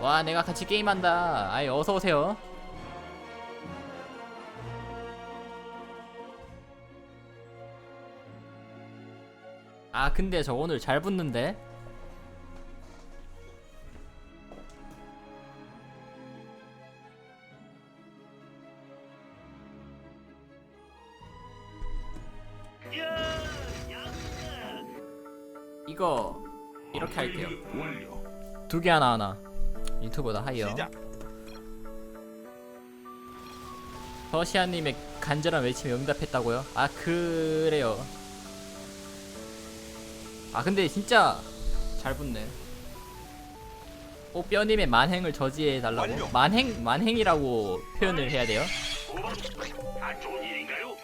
와 내가 같이 게임한다. 아이 어서오세요 아 근데 저 오늘 잘 붙는데 이거 이렇게 할게요. 두 개 하나 하나 유튜브다 하이요 시작. 허시아님의 간절한 외침에 응답했다고요? 아 그래요 아 근데 진짜 잘 붙네 뽀뼈님의 만행을 저지해 달라고? 완료. 만행? 만행이라고 표현을 해야 돼요? 안 좋은 일인가요?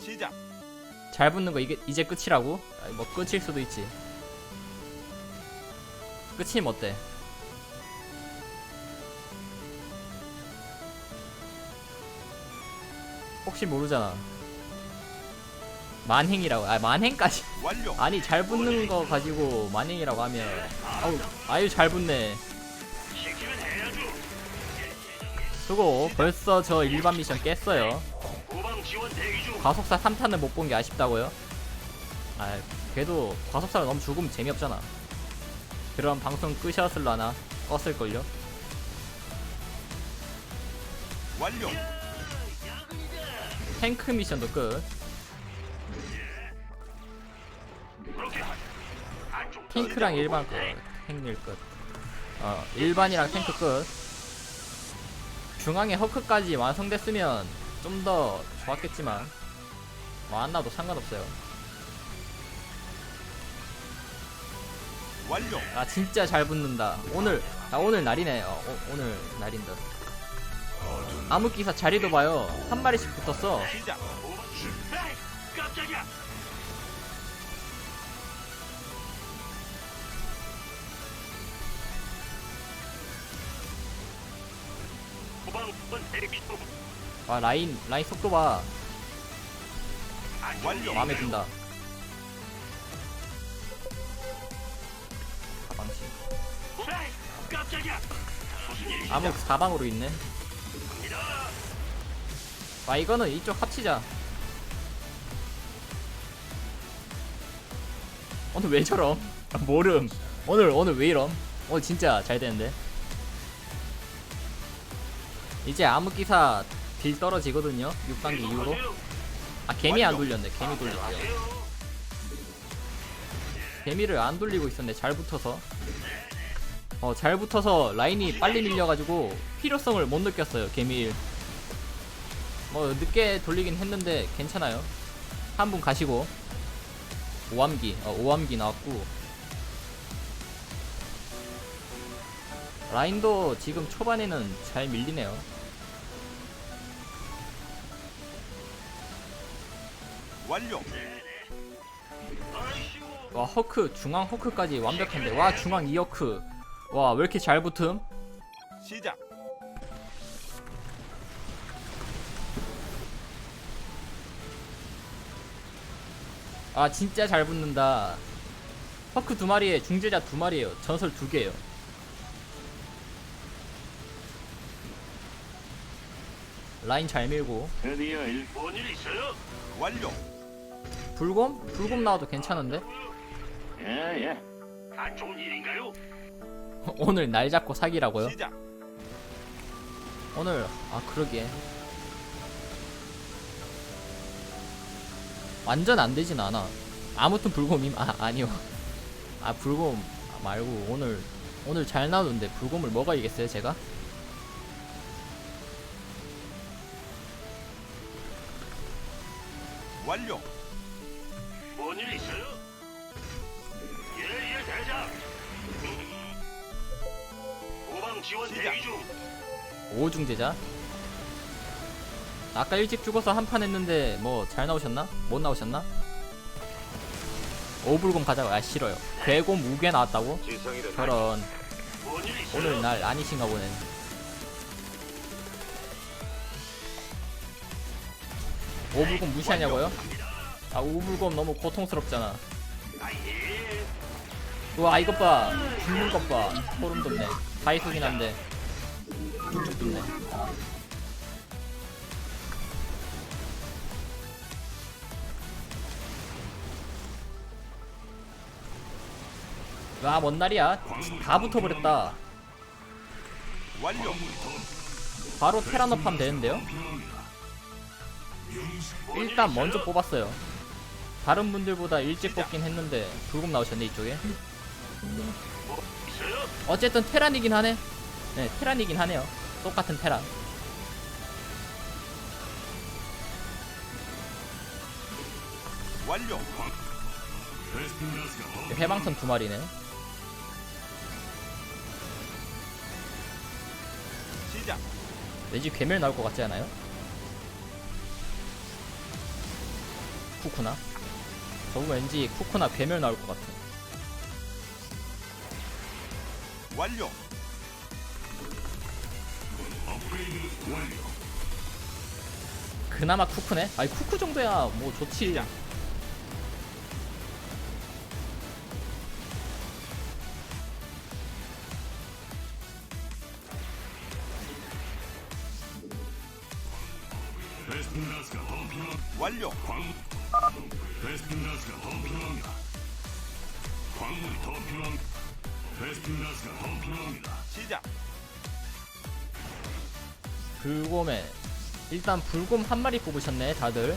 시작. 잘 붙는 거 이게 이제 끝이라고? 아, 뭐 끝일 수도 있지 끝이면 어때? 혹시 모르잖아 만행이라고 아 만행까지. 아니 잘 붙는 거 가지고 만행이라고 하면 아우 아유 잘 붙네. 수고 벌써 저 일반 미션 깼어요. 과속사 3탄을 못 본 게 아쉽다고요? 아 그래도 과속사를 너무 죽으면 재미없잖아 그럼 방송 끄셨을라나 껐을걸요? 완료. 탱크 미션도 끝 탱크랑 일반 끝 탱일 끝. 어, 일반이랑 탱크 끝. 중앙에 허크까지 완성됐으면 좀 더 좋았겠지만 뭐안 나도 상관없어요. 완료. 아 진짜 잘 붙는다. 오늘 아 오늘 날이네. 어, 오, 오늘 날인다 암흑기사 자리도 봐요. 한 마리씩 붙었어. 시작. 깜짝이야. 와 라인 라인 속도 봐. 마음에 든다 일이 암흑 사방으로 있네. 와 이거는 이쪽 합치자 오늘 왜 저럼? 아, 모름 오늘 오늘 왜 이럼? 오늘 진짜 잘 되는데 이제 암흑기사 딜 떨어지거든요. 6단계 이후로. 아 개미 안 돌렸네. 개미 돌릴게요. 개미를 안 돌리고 있었네. 잘 붙어서. 어 잘 붙어서 라인이 빨리 밀려가지고 필요성을 못 느꼈어요 개미. 뭐 늦게 돌리긴 했는데 괜찮아요. 한 분 가시고. 오암기 어, 오암기 나왔고. 라인도 지금 초반에는 잘 밀리네요 완료. 와 허크 중앙 허크까지 완벽한데 와 중앙 2허크 와 왜 이렇게 잘 붙음 시작. 아 진짜 잘 붙는다 허크 두 마리에 중재자 두 마리에요 전설 두 개예요 라인 잘 밀고 드디어 일. 뭔일 있어요? 완료. 불곰? 불곰 나와도 괜찮은데? 예, 예. 안 좋은 일인가요? 오늘 날 잡고 사기라고요? 시작. 오늘 아 그러게 완전 안 되진 않아 아무튼 불곰임 아 아니요 아 불곰 말고 오늘 오늘 잘 나오는데 불곰을 먹어야겠어요 제가 지원. 대기 중. 오중제자 아까 일찍 죽어서 한 판 했는데 뭐 잘 나오셨나? 못 나오셨나? 오불곰 가자고 아 싫어요 괴곰 우괴 나왔다고? 지성이든 저런 뭔일 있어요? 오늘 날 아니신가 보네 오불곰 무시하냐고요? 아 오불곰 너무 고통스럽잖아 아예. 우와 이것 봐 죽는 것봐 소름 돋네 다이소긴 한데. 쭉쭉 돋네. 와뭔 날이야? 다 붙어버렸다. 바로 테라노팜 되는데요? 일단 먼저 뽑았어요. 다른 분들보다 일찍 뽑긴 했는데 불금 나오셨네 이쪽에. 있 어쨌든 테란이긴 하네. 네, 테란이긴 하네요. 똑같은 테란. 완료. 해방선 두 마리네. 시작. 왠지 괴멸 나올 것 같지 않아요? 쿠쿠나? 저거 왠지 쿠쿠나 괴멸 나올 것 같아. 완료. 그나마 쿠쿠네? 아니 쿠쿠 정도야 뭐 좋지. 완료. 일단 불곰 한 마리 뽑으셨네 다들.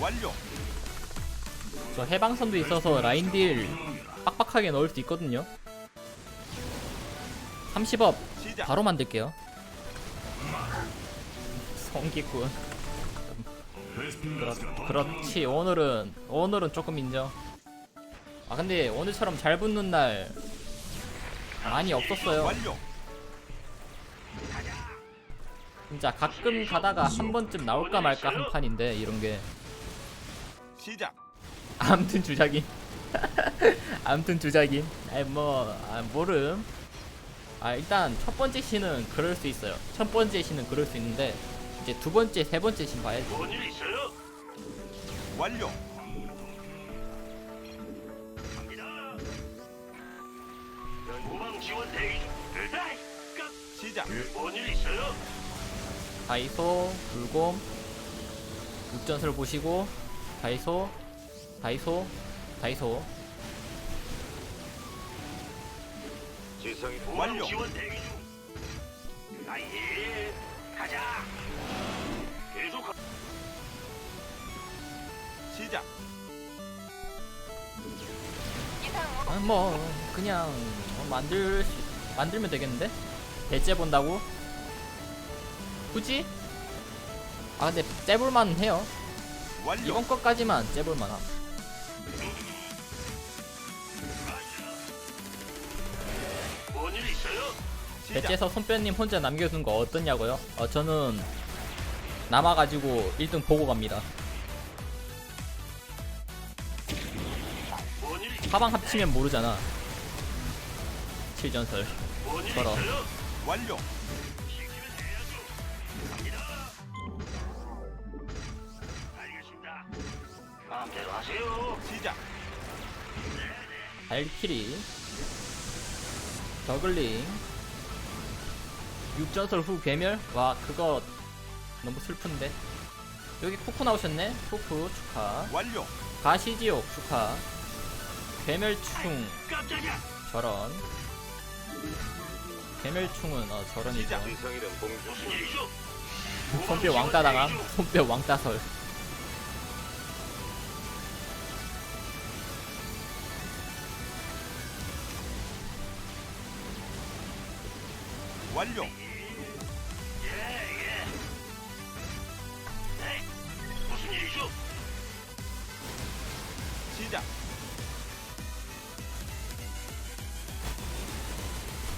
완료. 저 해방선도 있어서 라인딜 빡빡하게 넣을 수 있거든요. 30업 시작. 바로 만들게요. 성기꾼. 더 그렇지 오늘은 오늘은 조금 인정. 아 근데 오늘처럼 잘 붙는 날 많이 없었어요. 진짜 가끔 가다가 한 번쯤 나올까 말까 한 판인데 이런 게 시작. 아무튼 주작임. 아무튼 주작임. 아이 뭐 아, 모름. 아 일단 첫 번째 시는 그럴 수 있어요. 첫 번째 시는 그럴 수 있는데 이제 두 번째, 세 번째 시 봐야지. 뭔일 있어요? 완료. 지원 대기 중. 에이, 깜. 시작. 뭔일 있어요? 다이소, 불곰, 육전설 보시고 다이소, 다이소, 다이소. 지성이 완료. 지원 대기 중. 아예. 가자. 뭐 그냥 뭐 만들 수- 만들면 되겠는데? 대째 본다고? 굳이? 아 근데 째볼만 해요. 완료. 이번 것까지만 째볼만 함. 뭔일 있어요? 시작. 대체에서 손뼈님 혼자 남겨둔 거 어떠냐고요? 어 저는 남아가지고 1등 보고 갑니다. 사방 합치면 모르잖아. 7전설. 뭔일 걸어. 완료. 마음대로 하세요. 시작. 발키리. 저글링. 6전설 후 괴멸? 와 그거 너무 슬픈데. 여기 쿠쿠 나오셨네? 쿠쿠 축하. 완료. 가시지옥 축하. 괴멸충 깜짝이야. 저런. 괴멸충은 어 저런이죠. 손뼈 왕따 당함. 손뼈 왕따설. 완료. 시작.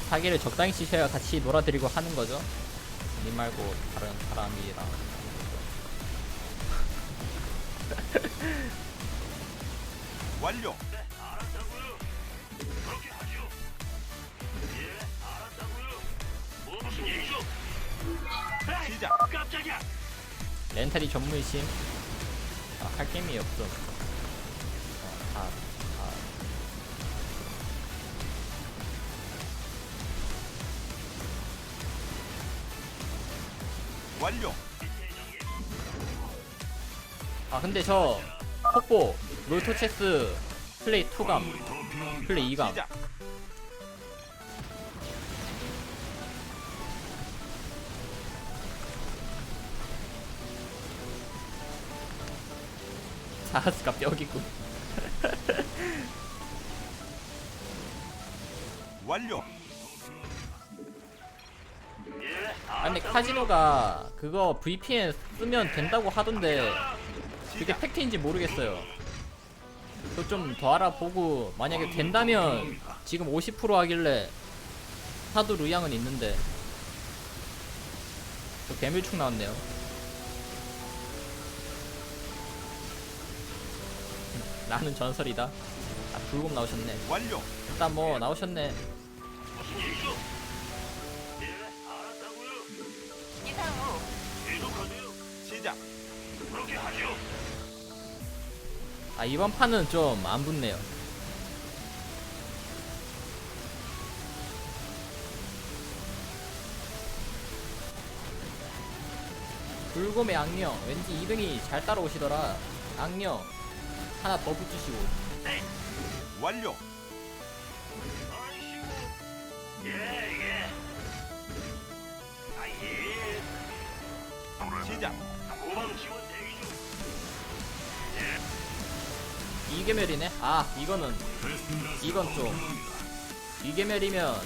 사기를 적당히 치셔야 같이 놀아드리고 하는 거죠. 님 말고 다른 사람이랑. 완료. 시작. 렌탈이 전문이심. 아, 할 게임이 없어. 아 근데 저 폭보 롤토체스 플레이 2감 광물이 더 필요합니다. 플레이 2감 시작. 자스가 뼈기고 완료. 예, 아 근데 카지노가 그거 VPN 쓰면 된다고 하던데 그게. 팩트인지 모르겠어요 그거 좀더 알아보고 만약에 된다면 지금 50% 하길래 사도 의향은 있는데 저 괴물충 나왔네요 나는 전설이다 아 불곰 나오셨네. 일단 뭐 나오셨네 아 이번 판은 좀 안 붙네요 불곰의 악령 왠지 2등이 잘 따라오시더라 악령 하나 더 붙이시고 완료. 아, 예. 시작. 이개멸이네 아 이거는 이건 더 좀. 이개멸이면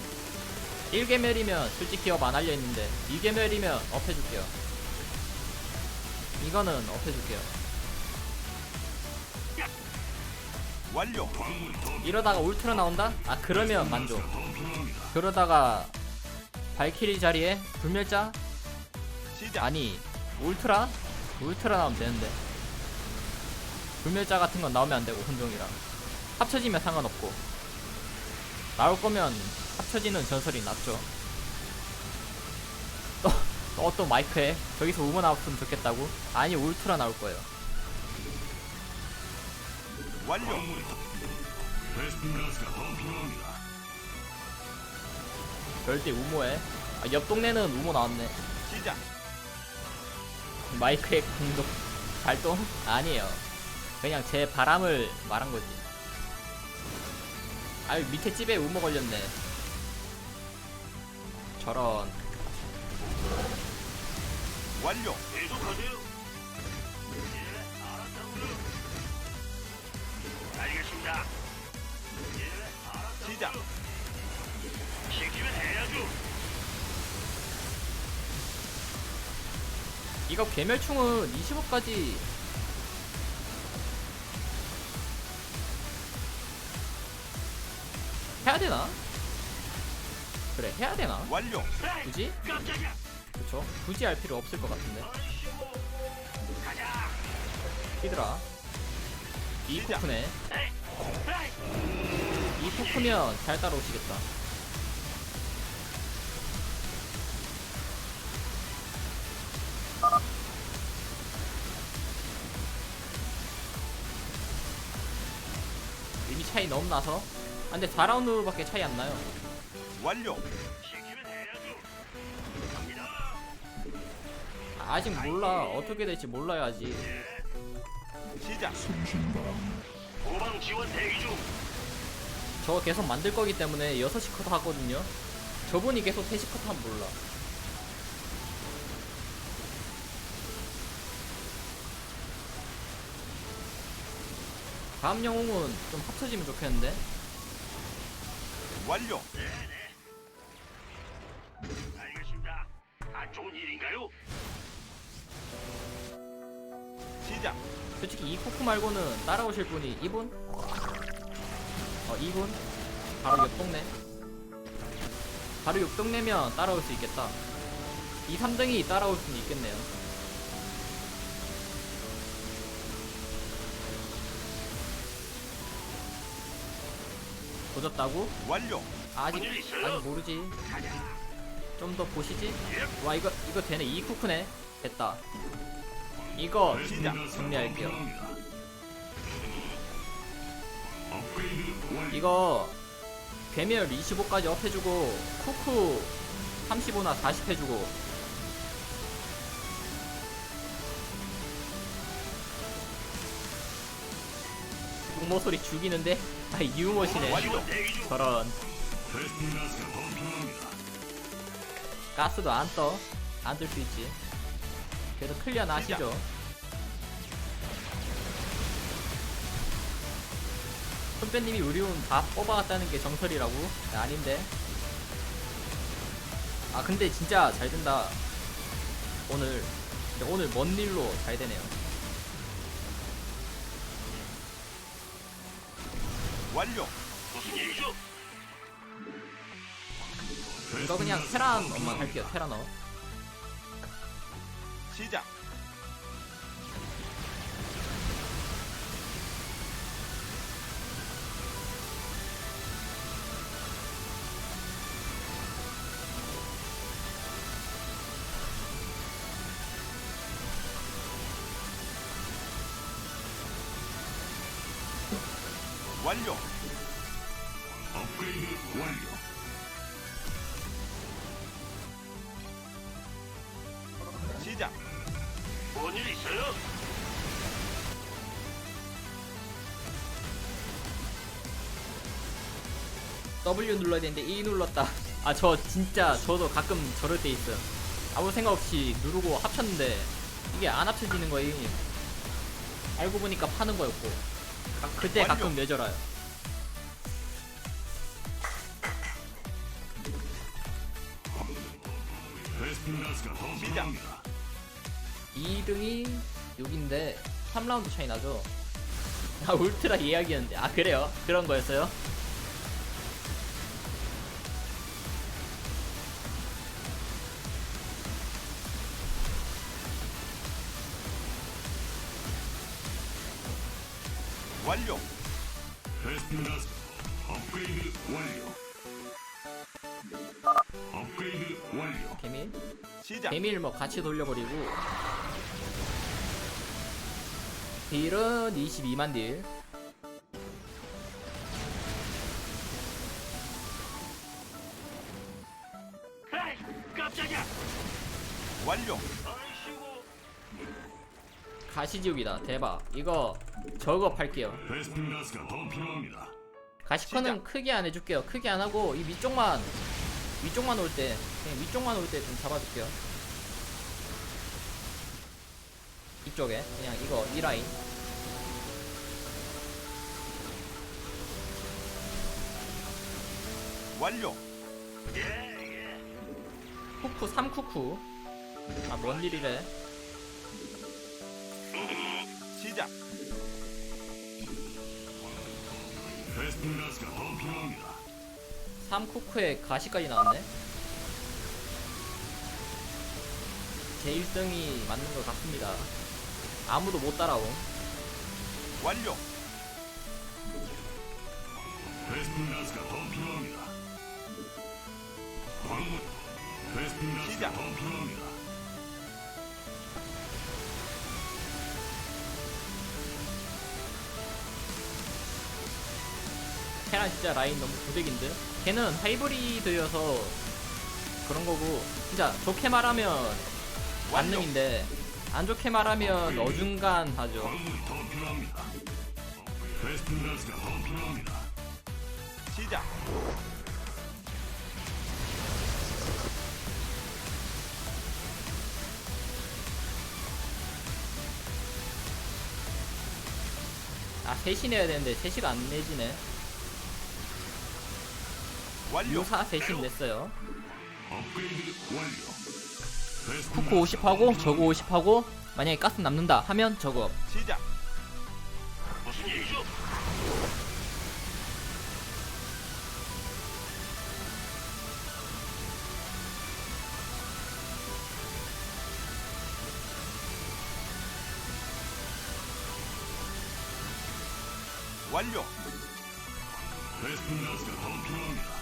1개멸이면 솔직히 업안 할려 했는데 2개멸이면 업 해줄게요 이거는 업 해줄게요 완료. 이러다가 울트라 나온다? 아 그러면 만족. 그러다가 발키리 자리에 불멸자? 아니 울트라? 울트라 나오면 되는데 불멸자 같은 건 나오면 안 되고 혼종이랑 합쳐지면 상관없고 나올 거면 합쳐지는 전설이 낫죠 또또 마이크에 저기서 우먼 나왔으면 좋겠다고? 아니 울트라 나올 거예요 완료. 절대 우모해 아, 옆 동네는 우모 나왔네 시작. 마이크의 공동 발동? 아니에요. 그냥 제 바람을 말한 거지. 아유 밑에 집에 우모 걸렸네. 저런 완료. 계속하세요. 예, 알았다고요. 알겠습니다. 예, 알았다고요. 시작. 시키면 해야죠. 이거 괴멸충은 25까지 해야 되나? 그래 해야 되나? 완료. 굳이? 그쵸? 굳이 할 필요 없을 것 같은데. 히드라. 이 시작. 코프네. 이 코프면 잘 따라오시겠다. 이미 차이 너무 나서. 아, 근데 4라운드밖에 차이 안 나요. 완료. 아, 아직 몰라. 어떻게 될지 몰라요, 아직. 시작. 후방 지원 대기 중. 저거 계속 만들 거기 때문에 6시 컷 하거든요. 저분이 계속 3시 컷 하면 몰라. 다음 영웅은 좀 합쳐지면 좋겠는데? 완료. 알겠습니다. 안 좋은 일인가요? 시작. 솔직히 이 코프 말고는 따라오실 분이 이분? 어, 이분? 바로 옆 동네. 바로 옆 동네면 따라올 수 있겠다. 2, 3등이 따라올 수는 있겠네요. 조졌다고? 완료. 아직 아직 모르지. 좀 더 보시지. 와 이거 이거 되네. 이 쿠크네. 됐다. 이거 시작. 정리할게요. 업그레이드 완료. 이거 괴멸 25까지 업해주고 쿠쿠 35나 40 해주고 용모 소리 죽이는데? 아 유머시네. 저런. 가스도 안 떠. 안 뜰 수 있지. 그래도 클리어 나시죠? 선배님이 우리운 다 뽑아갔다는 게 정설이라고? 네, 아닌데. 아 근데 진짜 잘 된다. 오늘. 오늘 먼 일로 잘 되네요 완료. 무슨 일이죠? 이거 그냥 테란 엄마 할게요 테란어 시작. 완료. 업그레이드 완료. 시작. 뭔 일 있어요? W 눌러야 되는데 E 눌렀다. 아 저 진짜 저도 가끔 저럴 때 있어요. 아무 생각 없이 누르고 합쳤는데 이게 안 합쳐지는 거임. 알고 보니까 파는 거였고. 가- 그때 가끔 가스가 더 필요합니다. 2등이 6인데 3라운드 차이 나죠. 아 울트라 이야기였는데 아 그래요? 그런 거였어요? 완료. 베스트 가스 업그레이드 완료. 업그레이드 완료. 개밀? 시작. 개밀 뭐 같이 돌려버리고 딜은 22만 딜 에이, 깜짝이야. 완료. 가시지옥이다 대박 이거 저거 팔게요 베스트 가스가 더 필요합니다. 가시커는. 크게 안 해줄게요 크게 안 하고 이 위쪽만 위쪽만 올때 그냥 위쪽만 올 때 좀 잡아줄게요 이쪽에 그냥 이거 이 라인 완료. 쿠쿠 3쿠쿠 아뭔 일이래 시작. 베스트 가스가 더 필요합니다. 3쿠쿠에 가시까지 나왔네 제 1등이 맞는 것 같습니다 아무도 못 따라옴 완료. 시작. 진짜 라인 너무 고데기인데 걔는 하이브리드여서 그런 거고 진짜 좋게 말하면 완료. 만능인데 안 좋게 말하면 어중간하죠. 시작. 아 셋이 내야 되는데 셋이가 안 내지네 유사 셋이 냈어요. 베스트 쿠쿠 50하고 저거 50하고 만약에 가스 남는다 하면 저거 시작. 무슨 일이죠? 완료. 베스핀 가스가 더 필요합니다.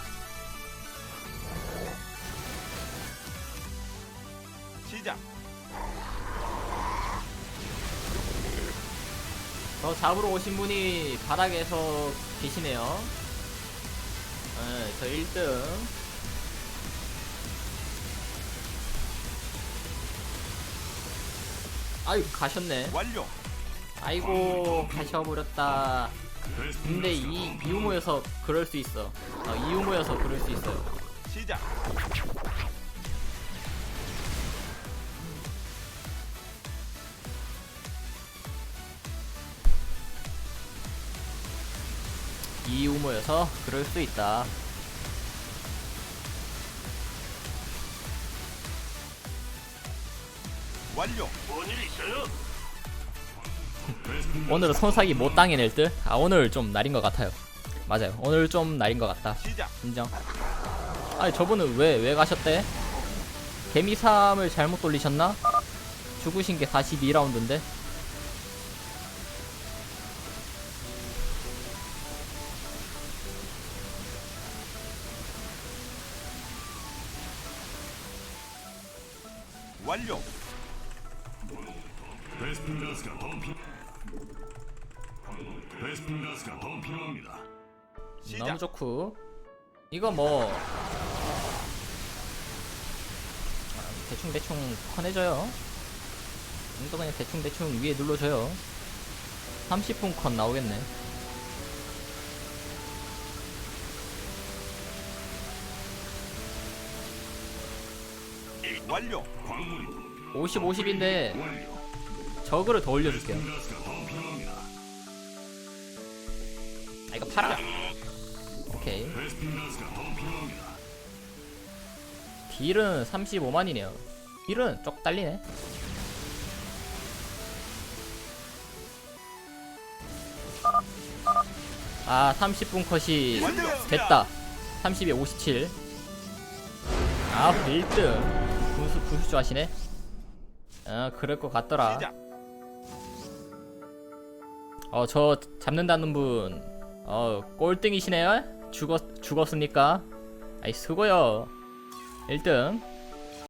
저 잡으러 오신 분이 바닥에서 계시네요. 네, 저 1등. 아유, 가셨네. 완료. 아이고, 가셔버렸다. 근데 이, 더 이유모여서 그럴 수 있어. 어, 이유모여서 그럴 수 있어요. 시작. 이유모여서 그럴 수 있다. 완료. 뭔일 있어요? 오늘은 손사기 못 당해낼 듯? 아, 오늘 좀 날인 것 같아요. 맞아요. 오늘 좀 날인 것 같다. 인정. 아니 저분은 왜 왜 가셨대? 개미삼을 잘못 돌리셨나? 죽으신 게 42라운드인데. 완료. 베스핀 가스가 더 필요. 베스핀 가스가 더 필요합니다. 시작. 너무 좋고. 이거 뭐 대충 대충 커내줘요. 이거 그냥 대충 대충 위에 눌러줘요. 30분 컷 나오겠네. 완료. 광물이 50 50인데 완료. 저거를 더 올려줄게요. 아 이거 팔아. 오케이. 딜은 35만이네요. 딜은 쪽 딸리네. 아, 30분 컷이. 됐다. 30에 57. 아, 1등. 분수, 분수 좋아하시네. 아, 그럴 것 같더라. 어, 저 잡는다는 분, 어, 꼴등이시네요? 죽었, 죽었습니까? 아이, 수고요. 1등.